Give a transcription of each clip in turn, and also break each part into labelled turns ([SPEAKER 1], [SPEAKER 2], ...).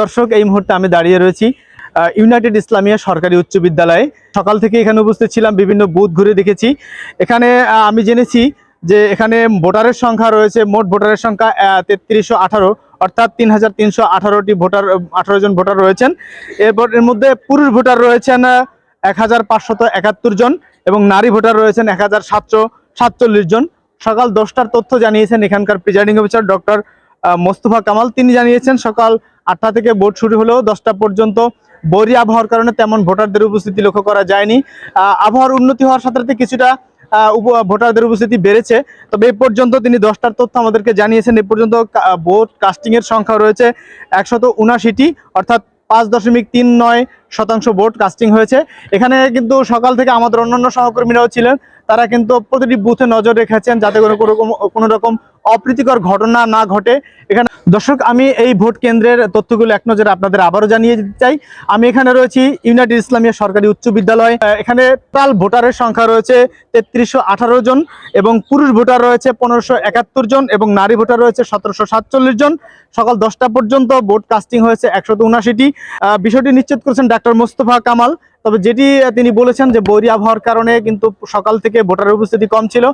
[SPEAKER 1] দর্শক, এই মুহূর্তে আমি দাঁড়িয়ে রয়েছি ইউনাইটেড ইসলামিয়া সরকারি উচ্চ বিদ্যালয়ে। সকাল থেকে এখানে উপস্থিত ছিলাম, বিভিন্ন বুথ ঘুরে দেখেছি। এখানে আমি জেনেছি যে এখানে ভোটারের সংখ্যা রয়েছে, মোট ভোটারের সংখ্যা তেত্রিশশো আঠারো, অর্থাৎ তিন হাজার তিনশো আঠারোটি ভোটার, আঠারো জন ভোটার রয়েছেন। এরপর, এর মধ্যে পুরুষ ভোটার রয়েছেন এক হাজার পাঁচশত একাত্তর জন এবং নারী ভোটার রয়েছেন এক হাজার সাতশো সাতচল্লিশ জন। সকাল দশটার তথ্য জানিয়েছেন এখানকার presiding officer doctor Mostafa Kamal, তিনি জানিয়েছেন সকাল আটটা থেকে ভোট শুরু হলেও দশটা পর্যন্ত বৈরী আবহাওয়ার কারণে তেমন ভোটারদের উপস্থিতি লক্ষ্য করা যায়নি। আবহাওয়ার উন্নতি হওয়ার সাথে সাথে কিছুটা ভোটারদের উপস্থিতি বেড়েছে। তবে এ পর্যন্ত তিনি দশটার তথ্য আমাদেরকে জানিয়েছেন। এ পর্যন্ত ভোট কাস্টিং এর সংখ্যা রয়েছে একশত উনাশিটি, অর্থাৎ পাঁচ দশমিক তিন নয় শতাংশ ভোট কাস্টিং হয়েছে। এখানে কিন্তু সকাল থেকে আমাদের অন্যান্য সহকর্মীরাও ছিলেন। তারা কিন্তু প্রতিটি বুথে নজর রেখেছেন যাতে কোনো কোনো রকম অপ্রীতিকর ঘটনা না ঘটে। এখানে দর্শক, আমি এই ভোট কেন্দ্রের তথ্যগুলো এক নজরে আপনাদের আবারও জানিয়ে দিতে চাই। আমি এখানে রয়েছি ইউনাইটেড ইসলামিয়া সরকারি উচ্চ বিদ্যালয়। এখানে টোটাল ভোটারের সংখ্যা রয়েছে তেত্রিশশো আঠারো জন এবং পুরুষ ভোটার রয়েছে পনেরোশো একাত্তর জন এবং নারী ভোটার রয়েছে সতেরোশো সাতচল্লিশ জন। সকাল দশটা পর্যন্ত ভোট কাস্টিং হয়েছে একশত উনাশিটি বিষয়টি নিশ্চিত করেছেন ডাক্তার মোস্তফা কামাল। তবে যেটি তিনি বলেছেন যে বৈরী আবহাওয়ার কারণে কিন্তু সকাল থেকে ভোটারের উপস্থিতি কম ছিল।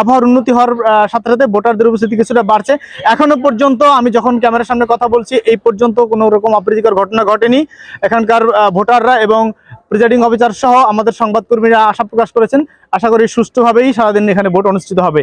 [SPEAKER 1] আবহাওয়ার উন্নতি হওয়ার সাথে সাথে ভোটারদের উপস্থিতি কিছুটা বাড়ছে। এখনও পর্যন্ত আমি যখন ক্যামেরার সামনে কথা বলছি, এই পর্যন্ত কোনো রকম অপ্রীতিকর ঘটনা ঘটেনি। এখানকার ভোটাররা এবং প্রিজাইডিং অফিসার সহ আমাদের সংবাদকর্মীরা আশা প্রকাশ করেছেন। আশা করি সুষ্ঠুভাবেই সারাদিন এখানে ভোট অনুষ্ঠিত হবে।